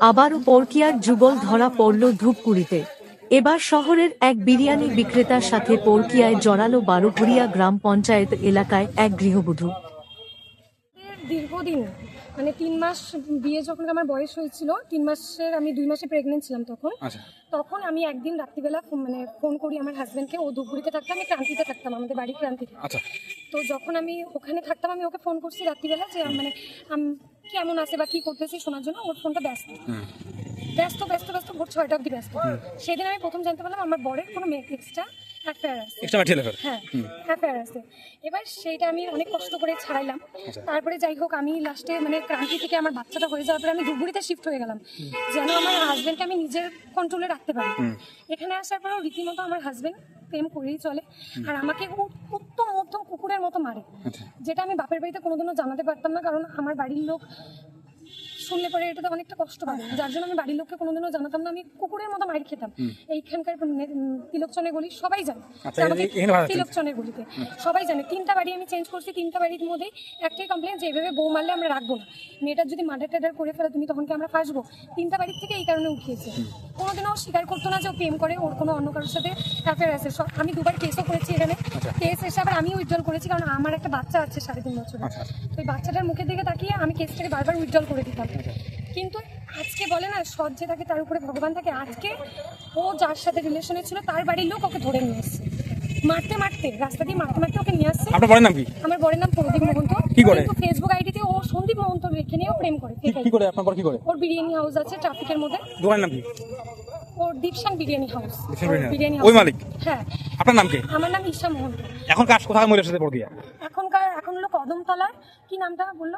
আবারও পরকিয়ার যুগল ধরা পড়ল ধূপগুড়িতে। এবার শহরের এক বিরিয়ানি বিক্রেতার সাথে পরকিয়ায় জড়ালো বারোঘরিয়া গ্রাম পঞ্চায়েত এলাকায় এক গৃহবধূ। এর দীর্ঘদিন মানে তিন মাস বিয়ে যখন আমার বয়স হয়েছিল তিন মাসের আমি দুই মাসে প্রেগনেন্ট ছিলাম তখন। আচ্ছা। তখন আমি একদিন রাত্রিবেলা ফোন- মানে ফোন করি আমার হাজব্যান্ডকে ও ধূপগুড়িতে থাকতাম আমি ক্রান্তিতে থাকতাম আমাদের বাড়ি ক্রান্তিতে আচ্ছা। তো যখন আমি ওখানে থাকতাম আমি ওকে ফোন করছি রাত্রিবেলা যে মানে আম- কেমন আছে বা কি করতেছে শোনার জন্য ওর ফোনটা ব্যস্ত। ব্যস্ত ব্যস্ত ব্যস্ত ভোর ছয়টা অব্দি ব্যস্ত। সেদিন আমি প্রথম জানতে পারলাম আমার বরের কোনো মেয়ে এক্সট্রা অ্যাফেয়ার আছে। হ্যাঁ অ্যাফেয়ার আছে। এবার সেইটা আমি অনেক কষ্ট করে ছাড়াইলাম তারপরে যাই হোক আমি লাস্টে মানে ক্রান্তি থেকে আমার বাচ্চাটা হয়ে যাওয়ার পরে আমি ধুবুরিতে শিফট হয়ে গেলাম। যেন আমার হাজবেন্ডকে আমি নিজের কন্ট্রোলে রাখতে পারি। এখানে আসার পরেও রীতিমতো আমার হাজবেন্ড প্রেম করেই চলে। আর আমাকে উত্তম মধ্যম কুকুরের মতো মারে। আচ্ছা। যেটা আমি বাপের বাড়িতে কোনোদিনও জানাতে পারতাম না কারণ আমার বাড়ির লোক শুনলে পরে এটাতে অনেকটা কষ্ট পাবে যার জন্য আমি বাড়ির লোককে কোনোদিনও জানাতাম না আমি কুকুরের মতো মাইর খেতাম। এইখানকার নে- উম, তিলকচনের গলি সবাই জানে। আচ্ছা, এই-? তিলকচনের গলিতে। সবাই জানে তিনটা বাড়ি আমি চেঞ্জ করছি তিনটা বাড়ির মধ্যেই একটাই কমপ্লেন যে এভাবে বউ মারলে আমরা রাখব না। মেয়েটার যদি মার্ডার টাডার করে ফেলে তুমি তখন কি আমরা ফাঁসবো? তিনটা বাড়ির থেকে এই কারণে উঠিয়েছে। কোনোদিনও স্বীকার করতো না যে ও প্রেম করে ওর কোনো অন্য কারোর সাথে অ্যাফেয়ার আছে। আমি দুবার কেসও করেছি এখানে। কেস এসে আবার আমিও উইথড্রল করেছি কারণ আমার একটা বাচ্চা আছে সাড়ে তিন বছরের। আচ্ছা, আচ্ছা। তো ওই বাচ্চাটার মুখের দিকে তাকিয়ে আমি কেসটাকে বারবার উইথড্রল করে দিতাম। কিন্তু আজকে বলে না সৎ যে থাকে তার উপরে ভগবান থাকে আজকে ও যার সাথে রিলেশনে ছিল তার বাড়ির লোক ওকে ধরে নিয়ে আসছে মারতে মারতে রাস্তা দিয়ে মারতে মারতে ওকে নিয়ে আসছে। আপনার বলেন নাম কি? আমার বরের নাম প্রদীপ মহন্ত। কি করে? কিন্তু ফেসবুক আইডিতে ও সন্দীপ মহন্ত রেখে নিয়েও প্রেম করে কি- করে? আপনার পর কি করে? ওর বিরিয়ানি হাউস আছে ট্রাফিকের মধ্যে। দোকানের নাম কি? ওর দীপশান বিরিয়ানি হাউস বিরিয়ানি। ওই মালিক? হ্যাঁ। আপনার নাম কি? আমার নাম ঈশা মহন্ত। এখন কাজ কোথায় মহিলার সাথে পড় এখনকার এখন হলো কদমতলার কি নামটা বলল?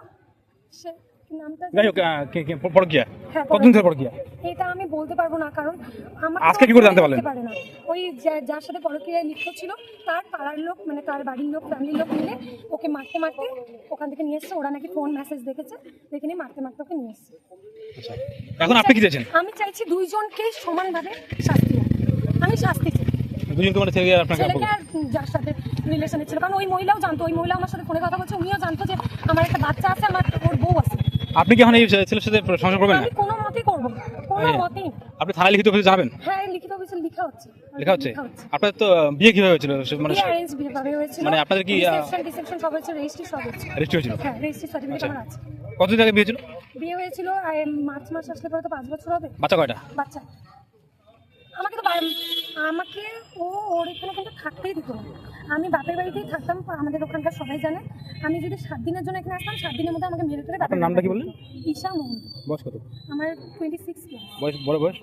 সে নামটা যাই হোক আহ, কে- কে- পড় হ্যাঁ, কতদিন ধরে পড় এটা আমি বলতে পারব না কারণ আমার আজকে কি করে জানতে পারলেন? পারে না। ওই যা- যার সাথে পরক্রিয়ায় লিপ্ত ছিল তার পাড়ার লোক মানে তার বাড়ির লোক ফ্যামিলির লোক মিলে ওকে মারতে মারতে ওখান থেকে নিয়ে এসছে। ওরা নাকি ফোন মেসেজ দেখেছে দেখে নিয়ে মারতে মারতে ওকে নিয়ে এসছে। এখন আপনি কি চাইছেন? আমি চাইছি দুইজনকে সমানভাবে শাস্তি হোক। আমি শাস্তি চাই। আপনাকে ছেলেকে আর যার সাথে রিলেশনে ছিল। কারণ ওই মহিলাও জানতো ওই মহিলা আমার সাথে ফোনে কথা বলছে উনিও জানতো যে আমার একটা বাচ্চা আছে আমার ওর বউ আছে। আপনি কি এখন এই ছেলের সাথে সংসার করবেন না? আমি কোনো মতেই করব না। কোনো। মতেই। আপনি থানায় লিখিত অফিসে যাবেন? হ্যাঁ লিখিত অফিসে লেখা হচ্ছে। লেখা হচ্ছে? আপনার তো বিয়ে কীভাবে হয়েছিল? মানে arrange বিয়ে হয়েছিল। মানে আপনাদের কি, রিসেপশন reception সব হয়েছে, রেজিস্ট্রি সব হয়েছে। রেজিস্ট্রি হয়েছিল? হ্যাঁ, রেজিস্ট্রি আচ্ছা। আমার আছে। কতদিন আগে বিয়ে হয়েছিল? বিয়ে হয়েছিল মার্চ মাস আসলে পরে তো পাঁচ বছর হবে। বাচ্চা কয়টা? বাচ্চা। আমাকে তো আমাকে ও ওর এখানে কিন্তু থাকতেই দিত আমি বাপের বাড়িতেই থাকতাম আমাদের ওখানকার সবাই জানে। আমি যদি সাত দিনের জন্য এখানে আসতাম সাত দিনের মধ্যে আমাকে মেরে ফেলে বাপের আপনার নামটা কি বললেন? ঈশা মোহন বয়স কত? আমার টোয়েন্টি সিক্স বয়স বড় বয়স?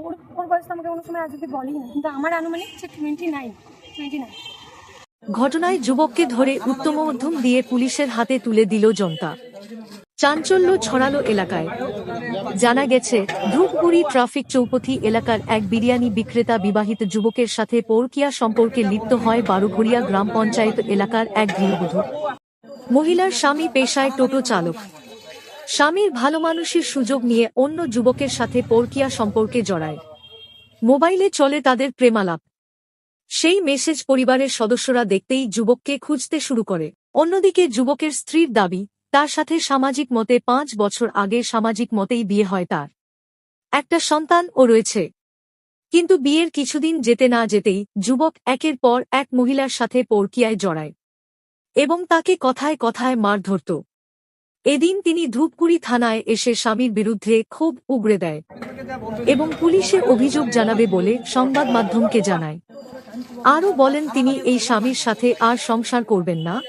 ওর ওর বয়স তো আমাকে কোনো সময় আজ অব্দি বলেই না কিন্তু আমার আনুমানিক হচ্ছে টোয়েন্টি নাইন টোয়েন্টি নাইন ঘটনায় যুবককে ধরে উত্তম মধ্যম দিয়ে পুলিশের হাতে তুলে দিল জনতা। চাঞ্চল্য ছড়ালো এলাকায়। জানা গেছে, ধূপগুড়ি ট্রাফিক চৌপথি এলাকার এক বিরিয়ানি বিক্রেতা বিবাহিত যুবকের সাথে পরকিয়া সম্পর্কে লিপ্ত হয় বারোঘরিয়া গ্রাম পঞ্চায়েত এলাকার এক গৃহবধূ। মহিলার স্বামী পেশায় টোটো চালক। স্বামীর ভালো মানুষের সুযোগ নিয়ে অন্য যুবকের সাথে পরকিয়া সম্পর্কে জড়ায়। মোবাইলে চলে তাদের প্রেমালাপ। সেই মেসেজ পরিবারের সদস্যরা দেখতেই যুবককে খুঁজতে শুরু করে। অন্যদিকে যুবকের স্ত্রীর দাবি তার সাথে সামাজিক মতে পাঁচ বছর আগে সামাজিক মতেই বিয়ে হয় তার। একটা সন্তানও রয়েছে। কিন্তু বিয়ের কিছুদিন যেতে না যেতেই যুবক একের পর এক মহিলার সাথে পরকিয়ায় জড়ায় এবং তাকে কথায় কথায় মার ধরত। এদিন তিনি ধূপগুড়ি থানায় এসে স্বামীর বিরুদ্ধে ক্ষোভ উগড়ে দেয় এবং পুলিশে অভিযোগ জানাবে বলে সংবাদ মাধ্যমকে জানায়। আরও বলেন তিনি, এই স্বামীর সাথে আর সংসার করবেন না।